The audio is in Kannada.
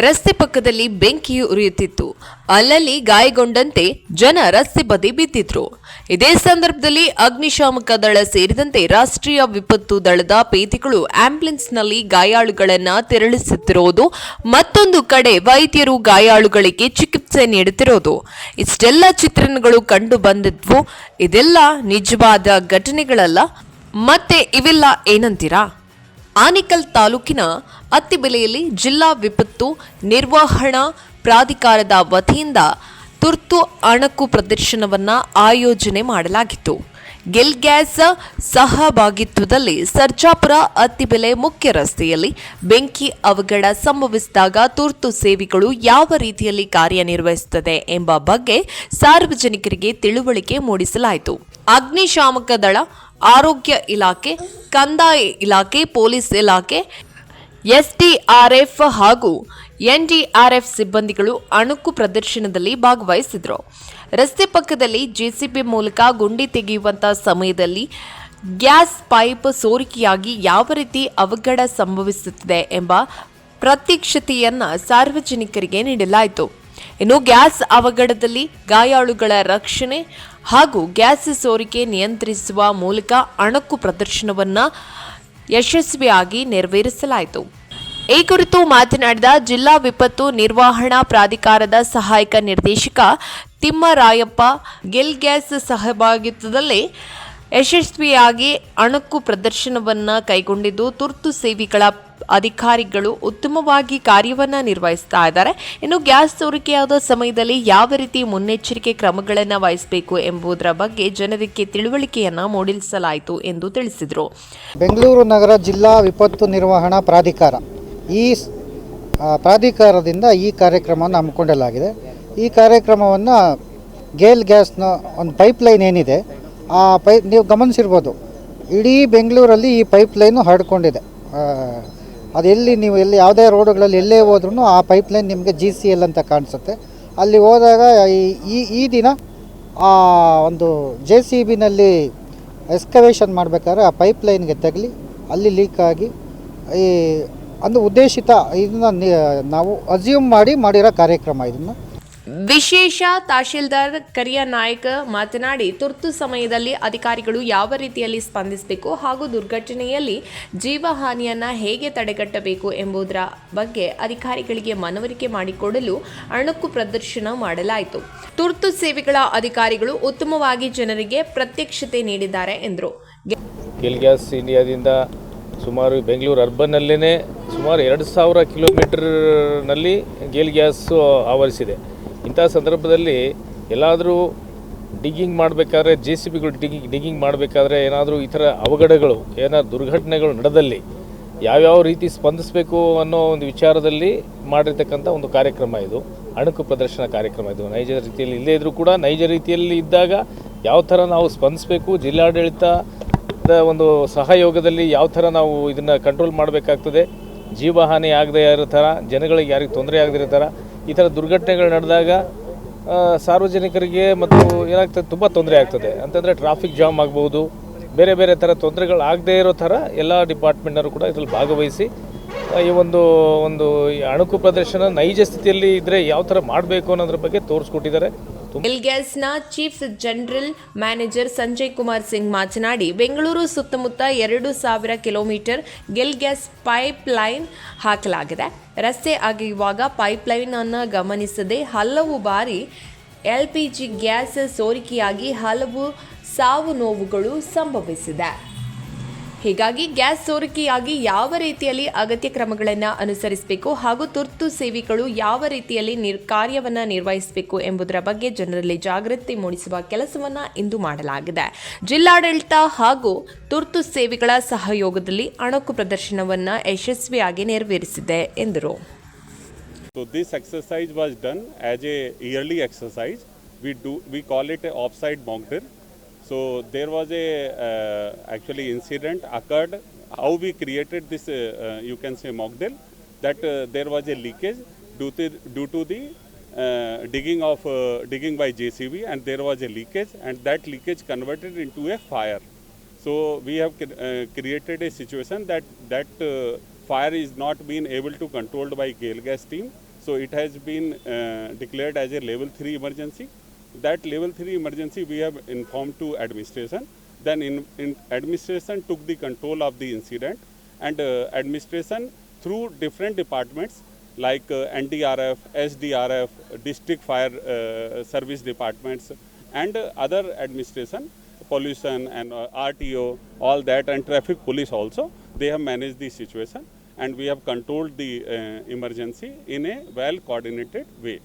ರಸ್ತೆ ಪಕ್ಕದಲ್ಲಿ ಬೆಂಕಿಯು ಉರಿಯುತ್ತಿತ್ತು. ಅಲ್ಲಲ್ಲಿ ಗಾಯಗೊಂಡಂತೆ ಜನ ರಸ್ತೆ ಬದಿ ಬಿದ್ದಿದ್ರು. ಇದೇ ಸಂದರ್ಭದಲ್ಲಿ ಅಗ್ನಿಶಾಮಕ ದಳ ಸೇರಿದಂತೆ ರಾಷ್ಟ್ರೀಯ ವಿಪತ್ತು ದಳದ ಪೇದೆಗಳು ಆಂಬ್ಯುಲೆನ್ಸ್ನಲ್ಲಿ ಗಾಯಾಳುಗಳನ್ನ ತೆರಳಿಸುತ್ತಿರುವುದು, ಮತ್ತೊಂದು ಕಡೆ ವೈದ್ಯರು ಗಾಯಾಳುಗಳಿಗೆ ಚಿಕಿತ್ಸೆ ನೀಡುತ್ತಿರೋದು ಇಷ್ಟೆಲ್ಲ ಚಿತ್ರಣಗಳು ಕಂಡು ಬಂದಿದ್ವು. ಇದೆಲ್ಲ ನಿಜವಾದ ಘಟನೆಗಳಲ್ಲ. ಮತ್ತೆ ಇವೆಲ್ಲ ಏನಂತೀರಾ? ಆನೇಕಲ್ ತಾಲೂಕಿನ ಅತ್ತಿಬೆಲೆಯಲ್ಲಿ ಜಿಲ್ಲಾ ವಿಪತ್ತು ನಿರ್ವಹಣಾ ಪ್ರಾಧಿಕಾರದ ವತಿಯಿಂದ ತುರ್ತು ಅಣಕು ಪ್ರದರ್ಶನವನ್ನ ಆಯೋಜನೆ ಮಾಡಲಾಗಿತ್ತು. ಗೆಲ್ ಗ್ಯಾಸ್ ಸಹಭಾಗಿತ್ವದಲ್ಲಿ ಸರ್ಜಾಪುರ ಅತ್ತಿಬೆಲೆ ಮುಖ್ಯ ರಸ್ತೆಯಲ್ಲಿ ಬೆಂಕಿ ಅವಘಡ ಸಂಭವಿಸಿದಾಗ ತುರ್ತು ಸೇವೆಗಳು ಯಾವ ರೀತಿಯಲ್ಲಿ ಕಾರ್ಯನಿರ್ವಹಿಸುತ್ತದೆ ಎಂಬ ಬಗ್ಗೆ ಸಾರ್ವಜನಿಕರಿಗೆ ತಿಳುವಳಿಕೆ ಮೂಡಿಸಲಾಯಿತು. ಅಗ್ನಿಶಾಮಕ ದಳ ಆರೋಗ್ಯ ಇಲಾಖೆ, ಕಂದಾಯ ಇಲಾಖೆ, ಪೊಲೀಸ್ ಇಲಾಖೆ, ಎಸ್ಡಿಆರ್ಎಫ್ ಹಾಗೂ ಎನ್ಡಿಆರ್ಎಫ್ ಸಿಬ್ಬಂದಿಗಳು ಅಣುಕು ಪ್ರದರ್ಶನದಲ್ಲಿ ಭಾಗವಹಿಸಿದರು. ರಸ್ತೆ ಪಕ್ಕದಲ್ಲಿ ಜೆಸಿಬಿ ಮೂಲಕ ಗುಂಡಿ ತೆಗೆಯುವಂತಹ ಸಮಯದಲ್ಲಿ ಗ್ಯಾಸ್ ಪೈಪ್ ಸೋರಿಕೆಯಾಗಿ ಯಾವ ರೀತಿ ಅವಘಡ ಸಂಭವಿಸುತ್ತಿದೆ ಎಂಬ ಪ್ರತ್ಯಕ್ಷತೆಯನ್ನ ಸಾರ್ವಜನಿಕರಿಗೆ ನೀಡಲಾಯಿತು. ಇನ್ನು ಗ್ಯಾಸ್ ಅವಘಡದಲ್ಲಿ ಗಾಯಾಳುಗಳ ರಕ್ಷಣೆ ಹಾಗೂ ಗ್ಯಾಸ್ ಸೋರಿಕೆ ನಿಯಂತ್ರಿಸುವ ಮೂಲಕ ಅಣಕು ಪ್ರದರ್ಶನವನ್ನು ಯಶಸ್ವಿಯಾಗಿ ನೆರವೇರಿಸಲಾಯಿತು. ಈ ಕುರಿತು ಮಾತನಾಡಿದ ಜಿಲ್ಲಾ ವಿಪತ್ತು ನಿರ್ವಹಣಾ ಪ್ರಾಧಿಕಾರದ ಸಹಾಯಕ ನಿರ್ದೇಶಕ ತಿಮ್ಮರಾಯಪ್ಪ, ಗೆಲ್ ಗ್ಯಾಸ್ ಸಹಭಾಗಿತ್ವದಲ್ಲಿ ಯಶಸ್ವಿಯಾಗಿ ಅಣಕು ಪ್ರದರ್ಶನವನ್ನು ಕೈಗೊಂಡಿದ್ದು ತುರ್ತು ಸೇವೆಗಳ ಅಧಿಕಾರಿಗಳು ಉತ್ತಮವಾಗಿ ಕಾರ್ಯವನ್ನ ನಿರ್ವಹಿಸ್ತಾ ಇದ್ದಾರೆ. ಇನ್ನು ಗ್ಯಾಸ್ ಸೋರಿಕೆಯಾದ ಸಮಯದಲ್ಲಿ ಯಾವ ರೀತಿ ಮುನ್ನೆಚ್ಚರಿಕೆ ಕ್ರಮಗಳನ್ನು ವಹಿಸಬೇಕು ಎಂಬುದರ ಬಗ್ಗೆ ಜನರಿಗೆ ತಿಳುವಳಿಕೆಯನ್ನ ಮೂಡಿಸಲಾಯಿತು ಎಂದು ತಿಳಿಸಿದರು. ಬೆಂಗಳೂರು ನಗರ ಜಿಲ್ಲಾ ವಿಪತ್ತು ನಿರ್ವಹಣಾ ಪ್ರಾಧಿಕಾರ. ಈ ಪ್ರಾಧಿಕಾರದಿಂದ ಈ ಕಾರ್ಯಕ್ರಮವನ್ನು ಹಮ್ಮಿಕೊಳ್ಳಲಾಗಿದೆ ಈ ಕಾರ್ಯಕ್ರಮವನ್ನು ಗೇಲ್ ಗ್ಯಾಸ್ನ ಒಂದು ಪೈಪ್ಲೈನ್ ಏನಿದೆ, ಆ ಪೈ, ನೀವು ಗಮನಿಸಿರ್ಬೋದು. ಇಡೀ ಬೆಂಗಳೂರಲ್ಲಿ ಈ ಪೈಪ್ಲೈನು ಹರಡ್ಕೊಂಡಿದೆ. ಅದು ನೀವು ಎಲ್ಲಿ ಯಾವುದೇ ರೋಡುಗಳಲ್ಲಿ ಎಲ್ಲೇ ಹೋದ್ರೂ ಆ ಪೈಪ್ಲೈನ್ ನಿಮಗೆ ಜಿ ಸಿ ಎಲ್ ಅಂತ ಕಾಣಿಸುತ್ತೆ. ಅಲ್ಲಿ ಹೋದಾಗ ಈ- ಈ ಈ ದಿನ ಆ ಒಂದು ಜೆ ಸಿ ಬಿನಲ್ಲಿ ಎಸ್ಕವೇಷನ್ ಮಾಡಬೇಕಾದ್ರೆ ಆ ಪೈಪ್ಲೈನ್ಗೆ ತಗಲಿ, ಅಲ್ಲಿ ಲೀಕ್ ಆಗಿ, ಈ ಅಂದು ಉದ್ದೇಶಿತ ಇದನ್ನ ನಾವು ಅಸ್ಯೂಮ್ ಮಾಡಿ ಮಾಡಿರೋ ಕಾರ್ಯಕ್ರಮ ಇದನ್ನು. ವಿಶೇಷ ತಹಶೀಲ್ದಾರ್, ಕರಿಯ ನಾಯಕ್ ಮಾತನಾಡಿ, ತುರ್ತು ಸಮಯದಲ್ಲಿ ಅಧಿಕಾರಿಗಳು ಯಾವ ರೀತಿಯಲ್ಲಿ ಸ್ಪಂದಿಸಬೇಕು ಹಾಗೂ ದುರ್ಘಟನೆಯಲ್ಲಿ ಜೀವಹಾನಿಯನ್ನು ಹೇಗೆ ತಡೆಗಟ್ಟಬೇಕು ಎಂಬುದರ ಬಗ್ಗೆ ಅಧಿಕಾರಿಗಳಿಗೆ ಮನವರಿಕೆ ಮಾಡಿಕೊಡಲು ಅಣುಕು ಪ್ರದರ್ಶನ ಮಾಡಲಾಯಿತು. ತುರ್ತು ಸೇವೆಗಳ ಅಧಿಕಾರಿಗಳು ಉತ್ತಮವಾಗಿ ಜನರಿಗೆ ಪ್ರತ್ಯಕ್ಷತೆ ನೀಡಿದ್ದಾರೆ ಎಂದರು. ಗ್ಯಾಸ್ ಇಂಡಿಯಾದಿಂದ ಸುಮಾರು ಬೆಂಗಳೂರು ಅರ್ಬನ್ನಲ್ಲೇ ಸುಮಾರು ಎರಡು ಸಾವಿರ ಕಿಲೋಮೀಟರ್ನಲ್ಲಿ ಗೇಲ್ ಗ್ಯಾಸು ಆವರಿಸಿದೆ. ಇಂಥ ಸಂದರ್ಭದಲ್ಲಿ ಎಲ್ಲಾದರೂ ಡಿಗ್ಗಿಂಗ್ ಮಾಡಬೇಕಾದ್ರೆ ಜೆ ಸಿ ಬಿಗಳು ಡಿಗ್ಗಿಂಗ್ ಡಿಗ್ಗಿಂಗ್ ಮಾಡಬೇಕಾದ್ರೆ ಏನಾದರೂ ಈ ಥರ ಅವಘಡಗಳು, ಏನಾದ್ರು ದುರ್ಘಟನೆಗಳು ನಡೆದಲ್ಲಿ ಯಾವ್ಯಾವ ರೀತಿ ಸ್ಪಂದಿಸಬೇಕು ಅನ್ನೋ ಒಂದು ವಿಚಾರದಲ್ಲಿ ಮಾಡಿರ್ತಕ್ಕಂಥ ಒಂದು ಕಾರ್ಯಕ್ರಮ ಇದು, ಅಣುಕು ಪ್ರದರ್ಶನ ಕಾರ್ಯಕ್ರಮ ಇದು. ನೈಜ ರೀತಿಯಲ್ಲಿ ಇಲ್ಲದೇ ಇದ್ದರೂ ಕೂಡ ನೈಜ ರೀತಿಯಲ್ಲಿ ಇದ್ದಾಗ ಯಾವ ಥರ ನಾವು ಸ್ಪಂದಿಸಬೇಕು, ಜಿಲ್ಲಾಡಳಿತದ ಒಂದು ಸಹಯೋಗದಲ್ಲಿ ಯಾವ ಥರ ನಾವು ಇದನ್ನು ಕಂಟ್ರೋಲ್ ಮಾಡಬೇಕಾಗ್ತದೆ ಜೀವಹಾನಿ ಆಗದೇ ಇರೋ ಥರ, ಜನಗಳಿಗೆ ಯಾರಿಗೆ ತೊಂದರೆ ಆಗದಿರೋ ಥರ, ಈ ಥರ ದುರ್ಘಟನೆಗಳು ನಡೆದಾಗ ಸಾರ್ವಜನಿಕರಿಗೆ ಮತ್ತು ಏನಾಗ್ತದೆ, ತುಂಬ ತೊಂದರೆ ಆಗ್ತದೆ. ಅಂತಂದರೆ ಟ್ರಾಫಿಕ್ ಜಾಮ್ ಆಗ್ಬೋದು, ಬೇರೆ ಬೇರೆ ಥರ ತೊಂದರೆಗಳು ಆಗದೇ ಇರೋ ಥರ ಎಲ್ಲ ಡಿಪಾರ್ಟ್ಮೆಂಟ್ನವರು ಕೂಡ ಇದರಲ್ಲಿ ಭಾಗವಹಿಸಿ ಈ ಒಂದು ಒಂದು ಅಣುಕು ಪ್ರದರ್ಶನ ನೈಜ ಸ್ಥಿತಿಯಲ್ಲಿ ಇದ್ದರೆ ಯಾವ ಥರ ಮಾಡಬೇಕು ಅನ್ನೋದ್ರ ಬಗ್ಗೆ ತೋರಿಸ್ಕೊಟ್ಟಿದ್ದಾರೆ. ತುಂಬ GAIL ಗ್ಯಾಸ್ನ chief general manager Sanjay Kumar Singh ಮಾತನಾಡಿ, ಬೆಂಗಳೂರು ಸುತ್ತಮುತ್ತ ಎರಡು ಸಾವಿರ kilometre GAIL gas pipeline ಹಾಕಲಾಗಿದೆ. ರಸ್ತೆ ಆಗಿರುವಾಗ ಪೈಪ್ ಲೈನ್ ಅನ್ನು ಗಮನಿಸದೆ ಹಲವು ಬಾರಿ ಎಲ್ ಪಿ ಜಿ ಗ್ಯಾಸ್ ಸೋರಿಕೆಯಾಗಿ ಹಲವು ಸಾವು ನೋವುಗಳು ಸಂಭವಿಸಿದೆ. ಹೀಗಾಗಿ ಗ್ಯಾಸ್ ಸೋರಿಕೆಯಾಗಿ ಯಾವ ರೀತಿಯಲ್ಲಿ ಅಗತ್ಯ ಕ್ರಮಗಳನ್ನು ಅನುಸರಿಸಬೇಕು ಹಾಗೂ ತುರ್ತು ಸೇವೆಗಳು ಯಾವ ರೀತಿಯಲ್ಲಿ ನಿರ್ ಕಾರ್ಯವನ್ನು ನಿರ್ವಹಿಸಬೇಕು ಎಂಬುದರ ಬಗ್ಗೆ ಜನರಲ್ಲಿ ಜಾಗೃತಿ ಮೂಡಿಸುವ ಕೆಲಸವನ್ನು ಇಂದು ಮಾಡಲಾಗಿದೆ ಜಿಲ್ಲಾಡಳಿತ ಹಾಗೂ ತುರ್ತು ಸೇವೆಗಳ ಸಹಯೋಗದಲ್ಲಿ ಅಣಕು ಪ್ರದರ್ಶನವನ್ನು ಯಶಸ್ವಿಯಾಗಿ ನೆರವೇರಿಸಿದೆ ಎಂದರು So, this exercise was done as a yearly exercise. We do, we call it a offsite mock drill. So there was a uh, actually incident occurred. How we created this, uh, uh, you can say mock that uh, there was a leakage due to due to the uh, digging of uh, digging by JCB, and there was a leakage, and that leakage converted into a fire. So we have uh, created a situation that that uh, fire is not being able to controlled by Gale gas team So it has been uh, declared as a level 3 emergency. That level 3 emergency we have informed to administration. Then in, in administration took the control of the incident and uh, administration through different departments like uh, NDRF, SDRF, district fire uh, service departments and uh, other administration, pollution and uh, RTO, all that and traffic police also, they have managed the situation and we have controlled the uh, emergency in a well coordinated way.